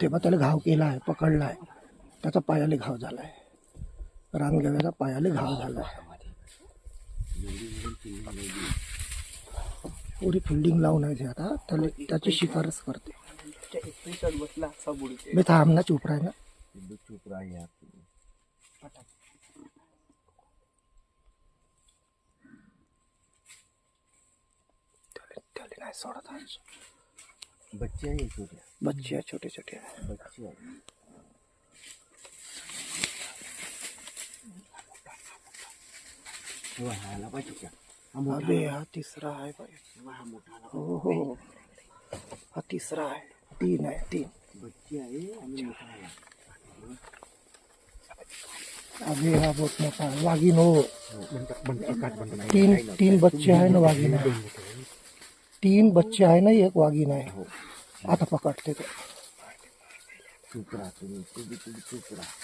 तेव्हा त्याला घाव केला आहे पकडला आहे त्याचा पायाले घाव झाला आहे रानगव्याचा पायाले घाव झाला आहे पुरी फिल्डिंग लावून आहे आता. त्याला त्याची शिफारस करते. मी थांब ना चुप राह ना चुप आहे त्याला नाही सोडत आज. बच्चे आहे छोटे बच्चे आहे छोटे छोटे आहे बच्चे आहे तेव्हा ह्याला पाहिजे का हा मोठा अबे हा तिसरा आहे बाई तेव्हा हा मोठा आला. हो हो हो. हा। तिसरा आहे तीन आहे तीन। बच्चे आहे आणि मोठा आला अबे हा बहुत मोठा आहे वाघीण हो तीन तीन बच्चे आहे ना वाघीण आहे तीन बच्चे आहे ना एक वाघीण आहे हो. आता पकडते तो. चुप राहा तुम्ही तुम्ही तुम्ही चुप राहा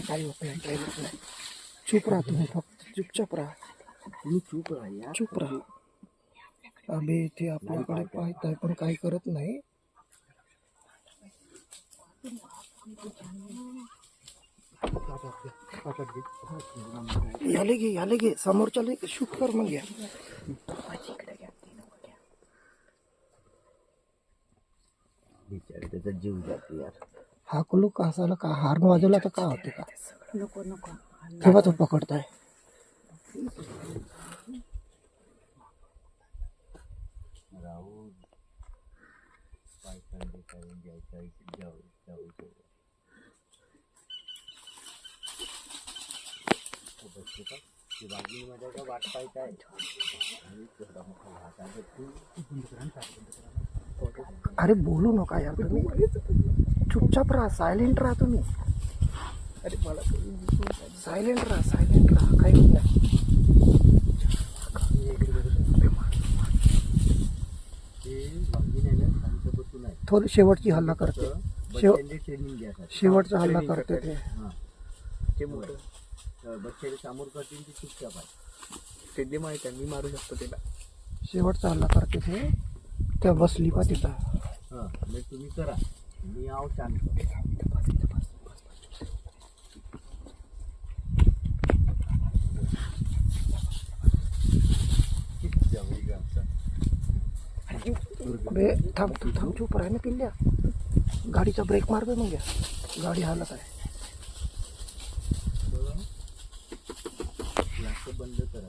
काही होत नाही काही होत नाही. चुप राहा तुम्ही फक्त. चुपचाप राहा. तुम्ही चुप राहा. चुप राहा आम्ही इथे आपल्याकडे पाहत आहे पण काही करत नाही. याले घे शूट कर मग या बिचारे त्याचा जीव जातो यार हा कुलू का असायला का हार्न वाजवला तर का होते का? नको नको तेव्हा तो पकडताय राहू पाय थंडी करून जायचं जाऊ जाऊ वाट अरे बोलू नका यार तुम्ही. चुपचाप राहा सायलेंट राहा तुम्ही. अरे मला सायलेंट राहा सायलेंट राहा. काही होत नाही. थोडी शेवटची हल्ला करते. शेवटचा हल्ला करते. ते. हां. ते मोठं. तर बच्चाला समोर करतील ती चुपचाप आहे ते माहीत आहे मी मारू शकतो त्याला शेवटचा हल्ला करते ते त्या बसली पा तिथं. हां मग तुम्ही करा. मी आहो शांत. बे थांब थांब चुप राह ना पिल्ल्या. गाडीचा ब्रेक मार बे मग. गाडी हालत आहे जास्त बंद करा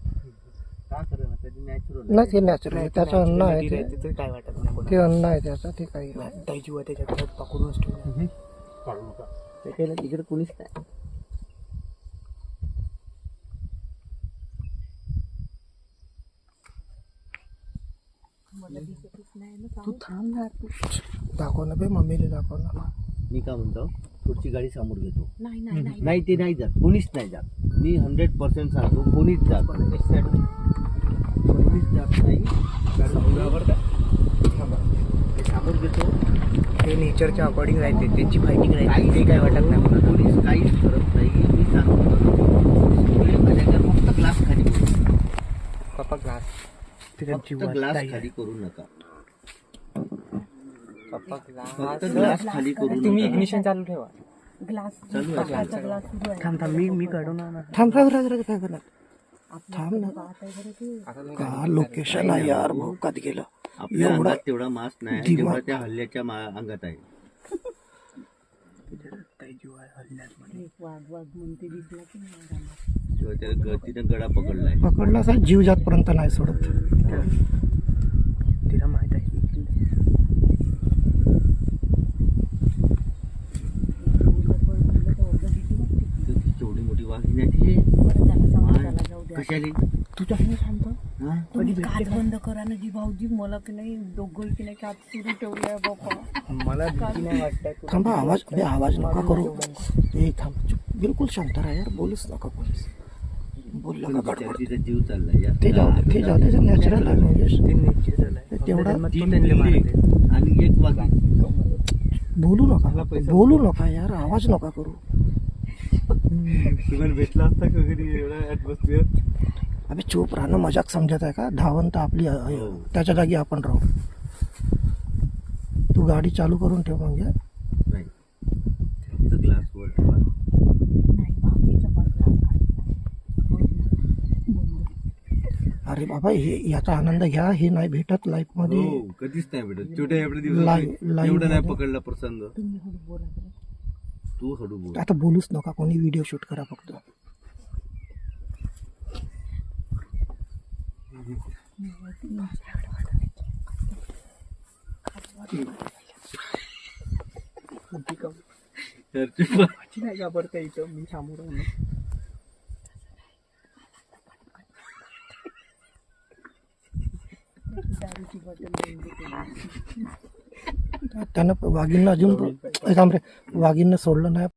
नॅचरल नाही ते नॅचरल त्याचं अन्न आहे ते तिथे काय वाटत नाही कोणाला. ते अन्न आहे त्याचं ते काही नाही ताई जीव आहे त्याच्यात त्यात पकडूनच ठेवलं काढू नका. त्याला तिकडे कोणीच नाही. तू थांब ना. तू दाखव ना बे मम्मीला दाखव ना. मी काय म्हणतो पुढची गाडी समोर घेतो. नाही नाही नाही. नाही ते नाही जात. कोणीच नाही जात. मी हंड्रेड पर्सेंट सांगतो कोणीच जात कोणीच जात नाही ते समोर घेतो ते नेचरच्या अकॉर्डिंग राहते त्यांची फायटिंग राहते. काहीच ते काय वाटत नाही कोणाला. कोणीच काहीच करत नाही. मी सांगतो फक्त ग्लास खाली करू पप्पा ग्लास. फक्त ग्लास. खाली करू नका. पप्पा फक्त ग्लास ग्लास खाली करू तुम्ही इग्निशन चालू ठेवा. ग्लास चालू आहे. काचा ग्लास सुरू आहे. थांब थांब. मी मी काढून थांब थांब. थांब ना. का. लोकेशन आहे यार भाऊ कधी गेलं. आपल्या एवढा अंगात तेवढा मास नाही. जेवढा त्या हल्ल्याच्या मा- अंगात आहे. जीव. एक वाघ वाघ म्हणते दिसला की नाही. तेव्हा ग- गडा पकडलाय. पकडला असा जीव जातपर्यंत नाही सोडत. तिला माहीत आहे. गडबड म्हणलं तर अर्ध भीती वाटते. तिथं ती केवढी मोठी वाघीण आहे ती बरं झालं समाजाला जाऊ द्या कशाली शांत? हा? तुम्ही काच बंद करा ना जी भाऊजी मला की नाही दोघं की नाही काच सुरू ठेवलंय मला भीती नाही वाटत थांबा आवाज अरे आवाज नका करू. ए थांब. चुप. बिलकुल शांत राहा यार. बोलूच नका कोणीच बोलला का जीव चाललाय. या. ते जाऊ दे ते जाऊ दे. नॅचरल आहे म्हणजे. ते झालंय. तेवढा तीन तो. आणि एक बोलू नका. बोलू नका यार. आवाज नका करू. तुम्हाला भेटला असता का कधी एवढा ऍटमॉस्फिअर अबे चूप राहणं मजाक समजत आहे का धावण तर आपली आहे. हो. त्याच्या जागी आपण राहू तू गाडी चालू करून ठेव म्हणजे नाही फक्त ग्लास वर ठेवा. अरे बाबा हे याचा आनंद घ्या हे नाही भेटत लाईफमध्ये हो कधीच नाही भेटत छोट्या एवढ्या लाईव्ह- दिवसात लाईव्ह एवढा नाही मध्ये. पकडला प्रसंग तुम्ही बोला. तू हळू बोल. आता बोलूच नका कोणी व्हिडिओ शूट करा फक्त. नाही घाबरता इथं मी सामोर म्हणून दारूची बॉटल त्यानं वाघींना अजून ए, थांब रे वाघींना सोडलं नाही.